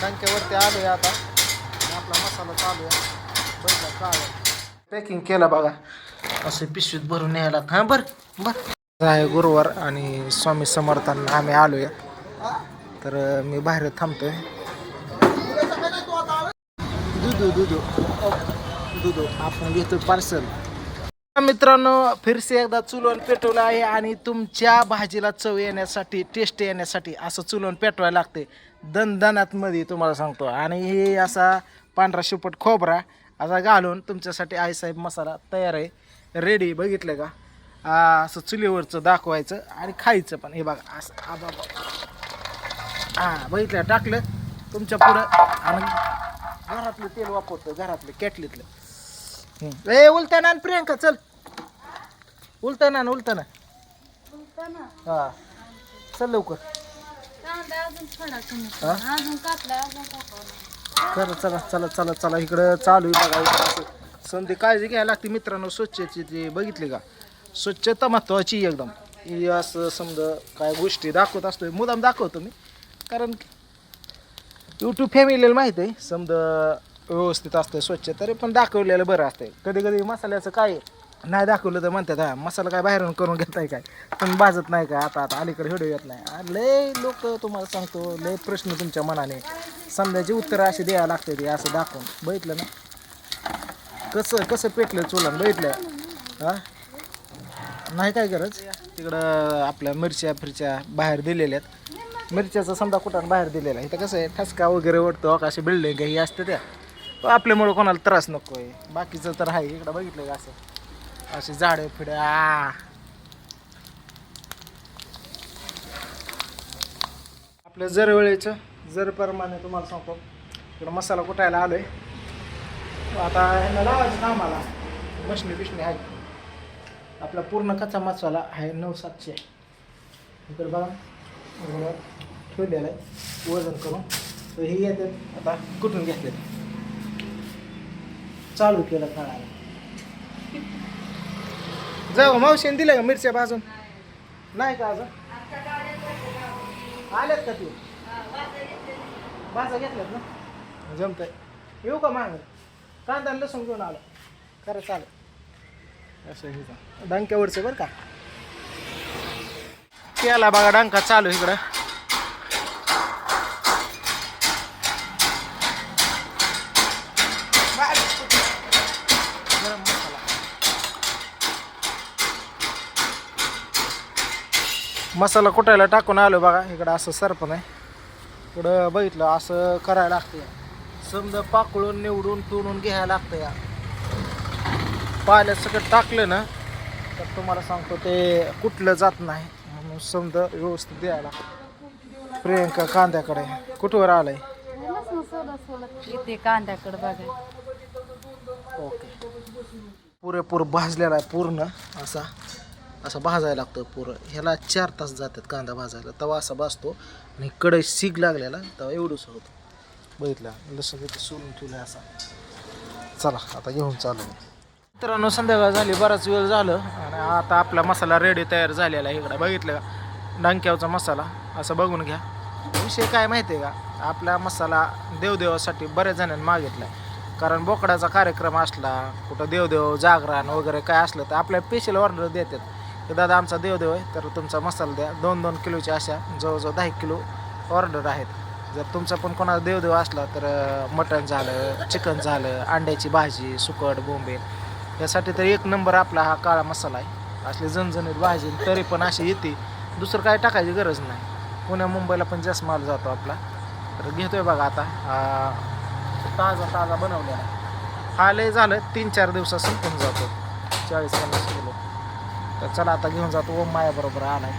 डंक्यावरती आलो आहे आता आपला मसाला चालू आहे. बघा काळ पॅकिंग केलं बघा. असं पिशवीत भरून न्यायला हां बरं बरं. आहे गुरुवार आणि स्वामी समर्थांना आम्ही आलो आहे तर मी बाहेर थांबतोय. दुधू दुधू. दुधू आपण घेतो पार्सल मित्रांनो फिरसे एकदा चुलवून पेटवलं आहे आणि तुमच्या भाजीला चव येण्यासाठी टेस्ट येण्यासाठी असं चुलवून पेटवायला लागते. दणदणात मध्ये तुम्हाला सांगतो. आणि हे असा पांढरा शिपट खोबरा असा घालून तुमच्यासाठी आईसाहेब मसाला तयार आहे. रेडी बघितलं का? असं चुलीवरचं दाखवायचं आणि खायचं पण. हे बघा असं आबा हां बघितलं? टाकलं तुमच्या पुढं आणि घरातलं तेल वापरतो घरातलं कॅटलीतलं. ए उलटाना आण प्रियंका चल. उलटाना आण उलटाना हा. चल लवकर. कांदा अजून थोडा कमी हा? अजून कापला अजून कापला चला चला चला चला चला इकडं चालू आहे बघा इकडं असं संधी काळजी घ्यायला लागते मित्रांनो स्वच्छची ते बघितली का? स्वच्छता महत्वाची एकदम. ही असं समजा काय गोष्टी दाखवत असतोय मुदाम दाखवतो मी. कारण यूट्यूब फॅमिलीला माहीत आहे समजा व्यवस्थित असतं स्वच्छ तरी पण दाखवलेलं बरं असतंय. कधी कधी मसाल्याचं काय आहे, नाही दाखवलं तर म्हणतात हा मसाला काय बाहेरून करून घेताय काय? पण भाजत नाही का? आता आता अलीकडे व्हिडिओ येत नाही. लय लोक तुम्हाला सांगतो लय प्रश्न तुमच्या मनाने. समजायची उत्तरं अशी द्यायला लागते ते असं दाखवून. बघितलं ना? कसं कसं पेटलं चुलान बघितलं? हां? नाही काय गरज? तिकडं आपल्या मिरच्या फिरच्या बाहेर दिलेल्या आहेत. मिरच्याचं समजा कुठं बाहेर दिलेला आहे. इथं कसं आहे ठसका वगैरे ओढतो अशी बिल्डिंग ही असते त्या. आपल्यामुळं कोणाला त्रास नको आहे बाकीचं तर आहे. इकडं बघितलं का असं? अशी झाडं फिड आपलं आपल्या जर वेळेचं जर प्रमाणे तुम्हाला सांगतो इकडं मसाला कुटायला आलोय. आता ह्यांना लावायचं कामाला. बसणी बिशणी आहे. आपला पूर्ण कच्चा मसाला आहे नऊ सातशे. इकडे बघा ठेवलेलं ठेवलेला आहे वजन करून. तर हे येते आता कुठून घेतले चालू केलं काढायला. जाऊ मावशीने दिलं का मिरच्या भाजून? नाही का अजून? आल्यात का तू? भाजा घेतल्यात ना? जमतंय. येऊ का माग? कांदा आणि लसूण घेऊन आलो. खरं चालेल. असं हे का डंक्यावरचं बरं का? केला बघा डंका चालू इकडं. मसाला कुटायला टाकून आलो बघा. इकडं असं सरपण आहे. पुढं बघितलं असं करायला लागतं समजा पाकळून निवडून टुरून घ्यायला लागतं या. पाण्यात सगळं टाकलं ना तर तुम्हाला सांगतो ते कुठलं जात नाही. म्हणून समजा व्यवस्थित द्यायला. लागतं. प्रियंका कांद्याकडे कुठवर आलंय? कांद्याकडे बघा. ओके. पुरेपूर भाजलेला आहे पूर्ण असा. असं भाजायला लागतं पुरं. ह्याला चार तास जातात कांदा भाजायला. तवा असा भाजतो आणि कडे सीग लागलेला तवा एवढंच होतं बघितलं? लसूण तिथे सोलून ठेवलं असा. चला आता घेऊन चालू. मित्रांनो संध्याकाळ झाली बराच वेळ झालं आणि आता आपला मसाला रेडी तयार झालेला आहे इकडं. बघितलं का? डांक्यावचा मसाला. असं बघून घ्या. विषय काय माहिती आहे का? आपला मसाला देवदेवासाठी बऱ्याच जणांनी मागितला आहे कारण बोकडाचा कार्यक्रम असला कुठं देवदेव जागरण वगैरे काय असलं तर आपल्या स्पेशल ऑर्डर देतात. की दादा आमचा देवदेव आहे तर तुमचा मसाला द्या. दोन दोन किलोच्या अशा जवळजवळ दहा किलो ऑर्डर आहेत. जर तुमचा पण कोणाला देवदेव असला तर मटण झालं चिकन झालं अंड्याची भाजी सुकट बोंबे यासाठी तर एक नंबर आपला हा काळा मसाला आहे. असले झणझणीत भाजी तरी पण अशी येते. दुसरं काय टाकायची गरज नाही. पुण्या मुंबईला पण जास्त माल जातो आपला. तर घेतोय बघा आता ताजा ताजा बनवलेला आहे. हा लय झालं तीन चार दिवसात संपून जातो. चाळीस पन्नास किलो. तर चला आता घेऊन जातो ओम मायाबरोबर आलाय.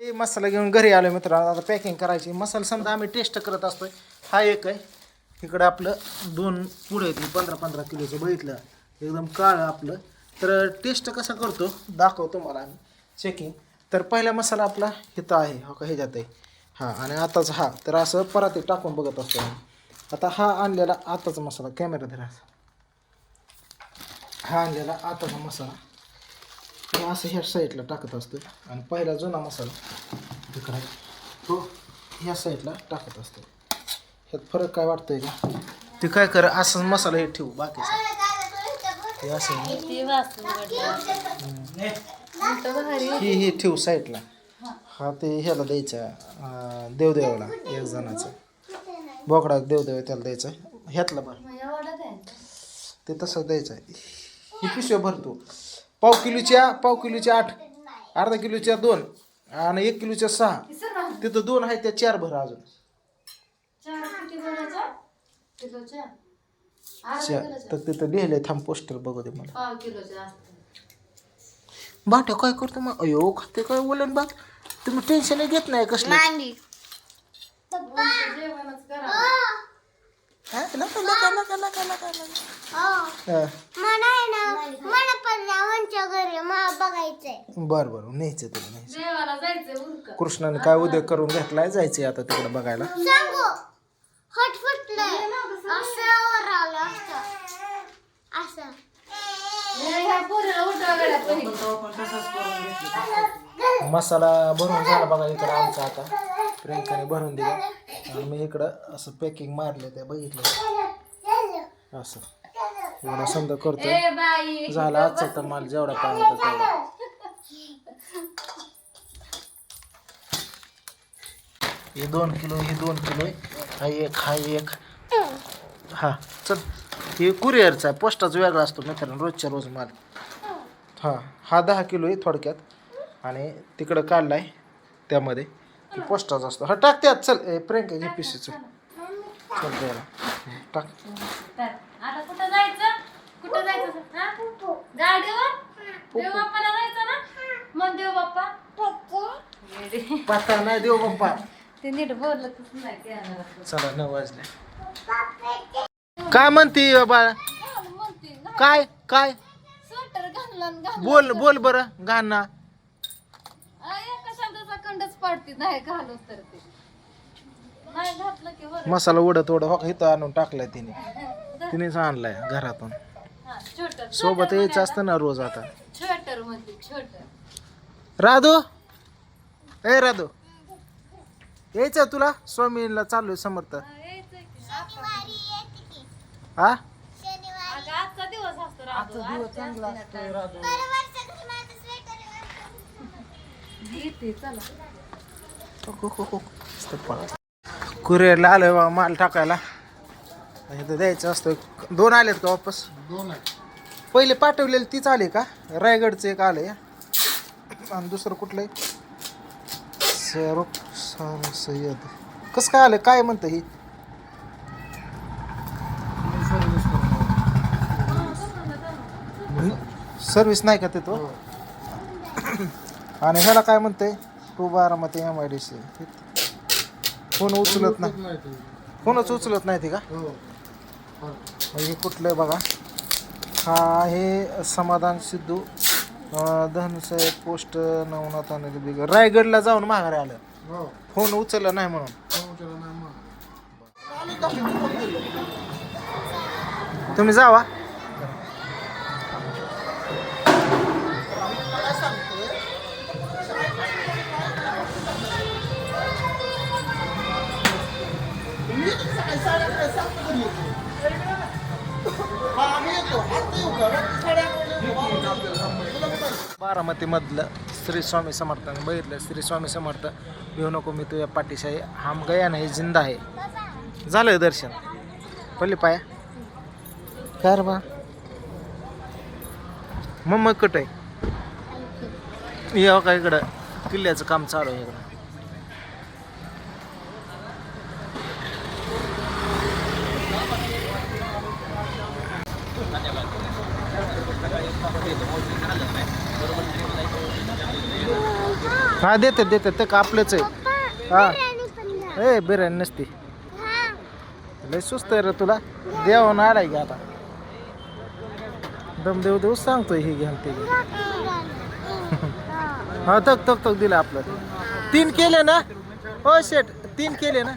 हे मसाला घेऊन घरी आलो मित्र आता पॅकिंग करायची. मसाला समजा आम्ही टेस्ट करत असतोय हा एक आहे. इकडं आपलं दोन पुढे आहेत पंधरा पंधरा किलोचं बघितलं. एकदम काळं आपलं. तर टेस्ट कसा करतो दाखवतो मला आम्ही. चेकिंग तर पहिला मसाला आपला इथं आहे हो का ह्याच्यात आहे. हां आणि आताच हा. तर असं परातीत टाकून बघत असतो आम्ही. आता हा आणलेला आताचा मसाला. कॅमेरा धरा. हा आणलेला आताचा मसाला. हे असं ह्या साईडला टाकत असतो. आणि पहिला जुना मसाला तिकडे तो ह्या साईडला टाकत असतो. ह्यात फरक काय वाटतोय का? ते काय कर असं मसाला हे ठेवू बाकीचं हे असं भारी ही हे ठेवू साईडला. हा ते ह्याला द्यायचा अं, देवदेवाला एक जणाचं. बोकडा देवदेव त्याला द्यायचा. ह्यातला बरं ते तसं द्यायचं. ही पिशव्या भरतो पाव किलोच्या पाव किलोच्या आठ अर्धा किलोच्या दोन आणि एक किलोच्या सहा. तिथं दोन आहेत त्या चार भर अजून. तर तिथं लिहिलंय थांब पोस्टर बघू दे मला. बाट्या काय करतो मग? अयो खाते काय बोलन बघ तुम्ही टेन्शन घेत नाही कसलं? तुमचं जेवणच करा. हा? नका, नका, नका, नका. हा. बर बर न्यायचं तुला न्यायचं जेवायला जायचंय उरक. कृष्णाने काय उद्या करून घेतलाय जायचंय आता तिकडे बघायला. ह्या पोरीला उठवा गड्या पहिली. मसाला भरून झाला बघा इकडं आमचा आता. प्रियंकाने भरून दिला. आणि मी इकडं असं पॅकिंग मारले त्या बघितलं. असं. एवढं समजा करतोय. बाई झाला आजचा तर माल जेवढा पाहिजे होता हे दोन किलो हे दोन किलो आहे. हा एक हा एक. हा चल. हे कुरिअरचा आहे पोस्टाचा वेगळा असतो मित्रांनो रोजच्या रोज माल. हा हा दहा किलो आहे थोडक्यात. आणि तिकडं काढलाय त्यामध्ये. ते पोस्टाचा असतो. हा टाक त्यात चल. ए प्रियंका हे पिशी चल चल. द्यायला टाक आता कुठं जायचं कुठं जायचं हा? गाडीवर देव बाप्पाला जायचं ना मग देव बाप्पा येडे. पाता नाही देव बाप्पा ते नीट बोललं तसं नाही चला नऊ वाजले काय म्हणते बाळा काय काय बोल बोल बर घाण ना आ, खंडच पडते नाही घालून तर ते मसाला उडत उडत हो इथं आणून टाकलाय तिने. तिनेच आणलाय घरातून. हा, सोबत यायचं असतं ना रोज आता. राधू? ए राधू. यायचं तुला? स्वामीला चालू समर्थ. हा? दिवस कुरिअरला आलोय बा माल टाकायला. इथं द्यायचं असतं. दोन आलेत का वापस? दोन पहिले पाठवलेले तीच आले का? रायगडचं एक आलंय. आणि दुसरं कुठलं आहे शाहरुख सार सय्यद. कसं काय आलं काय म्हणतं ही? सर्विस नाही का ते तो? आणि ह्याला काय म्हणतंय? To Baramati M I D C phone उचलत नाही. फोनच उचलत नाही ती का? हो. म्हणजे कुठलं बघा. हा आहे समाधान सिद्धू धनसाहेब पोस्ट नवनाथ अनिल बिगर रायगडला जाऊन माघारी आलं. हो. फोन उचलला नाही म्हणून. हो. तुम्ही जावा. बारामतीमधलं श्री स्वामी समर्थाने बघितलं श्री स्वामी समर्थ. येऊ नको मी तुझ्या पाठीशी आहे. हम गया नाही जिंदा आहे. झालं दर्शन. पल्ली पाया? काय रे बा? मग मग कट आहे? या हो का इकडं. किल्ल्याचं काम चालू आहे इकडं. हा देते देते ते का आपलंच आहे हा. ए बिर्याणी नसती. लय सुस्त आहे रे तुला. देवानं आलाय की आता. दम देऊ देऊ सांगतोय हे घ्या ते. हा तक तक तक दिलं आपलं. तीन केले ना? हो शेट तीन केले ना?